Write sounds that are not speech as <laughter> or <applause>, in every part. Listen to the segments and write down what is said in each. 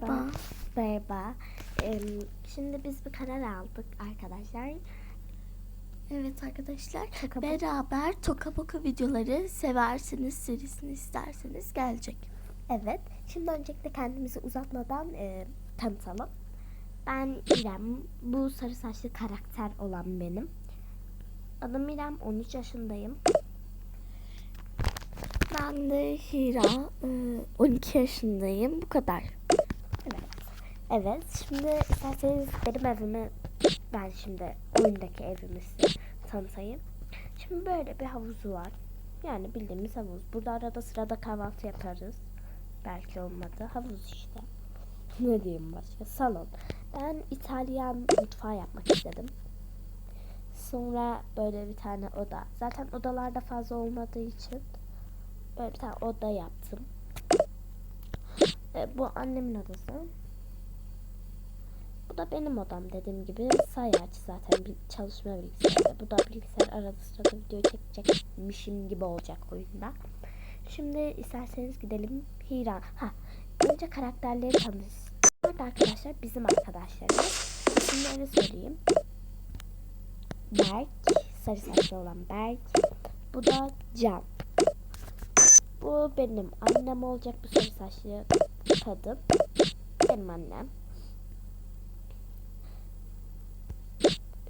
Merhaba. Merhaba. Em, şimdi biz bir karar aldık arkadaşlar. Evet arkadaşlar. Toka Beraber Toka Boka videoları seversiniz, serisini isterseniz gelecek. Evet. Şimdi öncelikle kendimizi uzatmadan e, tanıtalım. Ben İrem. Bu sarı saçlı karakter olan benim. Adım İrem. 13 yaşındayım. Ben de Hira, e, 12 yaşındayım. Bu kadar. Evet. Şimdi isterseniz benim evimi ben şimdi oyundaki evimi size tanıtayım. Şimdi böyle bir havuzu var. Yani bildiğimiz havuz. Burada arada sırada kahvaltı yaparız. Belki olmadı. Havuz işte. Ne diyeyim başka? Salon. Ben İtalyan mutfağı yapmak istedim. Sonra böyle bir tane oda. Zaten odalarda fazla olmadığı için böyle bir tane oda yaptım. E, bu annemin odası. Da benim odam dediğim gibi sayaç zaten bir çalışma bilgisayarı. Bu da bilgisayar arada sırada video çekecekmişim gibi olacak oyunda. Şimdi isterseniz gidelim Hira. Ha, önce karakterleri tanış. Burada arkadaşlar bizim arkadaşlarımız. Şimdi öyle söyleyeyim. Berk, sarı saçlı olan Berk. Bu da Can. Bu benim annem olacak bu sarı saçlı kadın. Benim annem.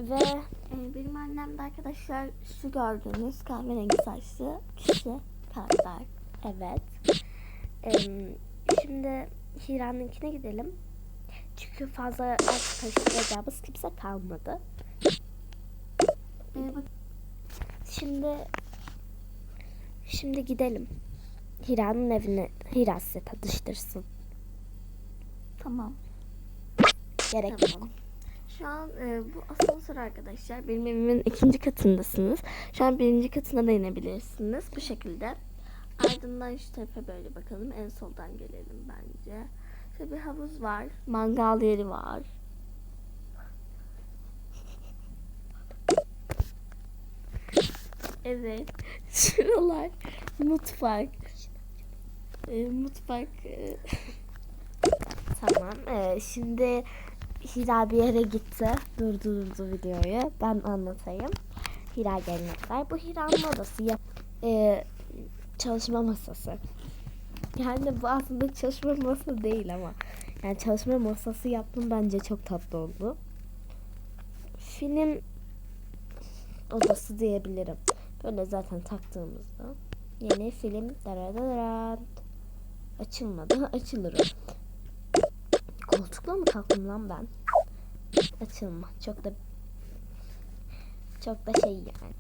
Ve E, benim annem de arkadaşlar şu gördüğünüz kahverengi saçlı kişi karakter. evet. Em, şimdi Hira'nınkine gidelim. Çünkü fazla karıştıracağımız kimse kalmadı. E, bak, Şimdi şimdi gidelim. Hira'nın evine Hira size tanıştırsın. tamam. Gerek Tamam. yok. Şu an e, bu asansör arkadaşlar. Benim evimin ikinci katındasınız. Şu an birinci katına da inebilirsiniz. Bu şekilde. Ardından şu tarafa böyle bakalım. En soldan gelelim bence. Şöyle bir havuz var. Mangal yeri var. Evet. <laughs> Şuralar mutfak. E, mutfak. e, <laughs> Tamam. Ee, şimdi Hira bir yere gitti. Durdurdu videoyu. Ben anlatayım. Hira gelenekler. Bu Hira'nın odası. Ya, ee, çalışma masası. Yani bu aslında çalışma masası değil ama. Yani çalışma masası yaptım bence çok tatlı oldu. Film odası diyebilirim. Böyle zaten taktığımızda. Yeni film. Daradarat. Açılmadı. Açılır. Koltukla mı kalktım lan ben? Açılma. Çok da çok da şey yani.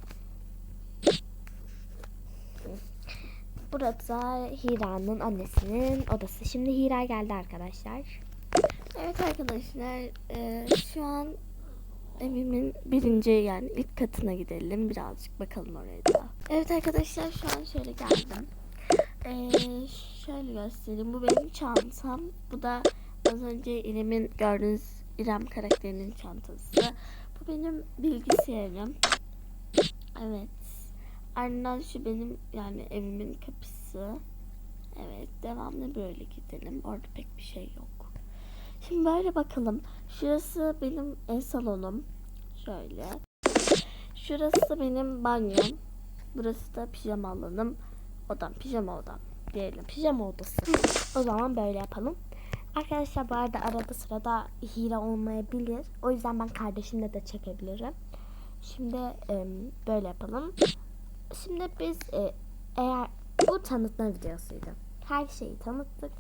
Burada Hira'nın annesinin odası. Şimdi Hira geldi arkadaşlar. Evet arkadaşlar e, şu an evimin birinci yani ilk katına gidelim birazcık bakalım oraya da. Evet arkadaşlar şu an şöyle geldim. E, şöyle göstereyim bu benim çantam. Bu da az önce İrem'in gördüğünüz İrem karakterinin çantası. Bu benim bilgisayarım. Evet. Ardından şu benim yani evimin kapısı. Evet devamlı böyle gidelim. Orada pek bir şey yok. Şimdi böyle bakalım. Şurası benim ev salonum. Şöyle. Şurası benim banyom. Burası da pijama alanım. Odam, pijama odam diyelim. Pijama odası. O zaman böyle yapalım. Arkadaşlar bu arada arada sırada hile olmayabilir. O yüzden ben kardeşimle de çekebilirim. Şimdi em, böyle yapalım. Şimdi biz e, eğer bu tanıtma videosuydu. Her şeyi tanıttık.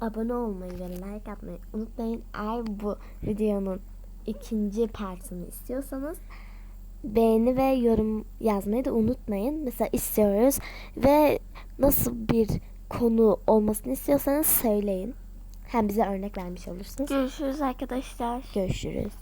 Abone olmayı ve like atmayı unutmayın. Eğer bu videonun ikinci partını istiyorsanız beğeni ve yorum yazmayı da unutmayın. Mesela istiyoruz ve nasıl bir konu olmasını istiyorsanız söyleyin. Hem bize örnek vermiş olursunuz. Görüşürüz arkadaşlar. Görüşürüz.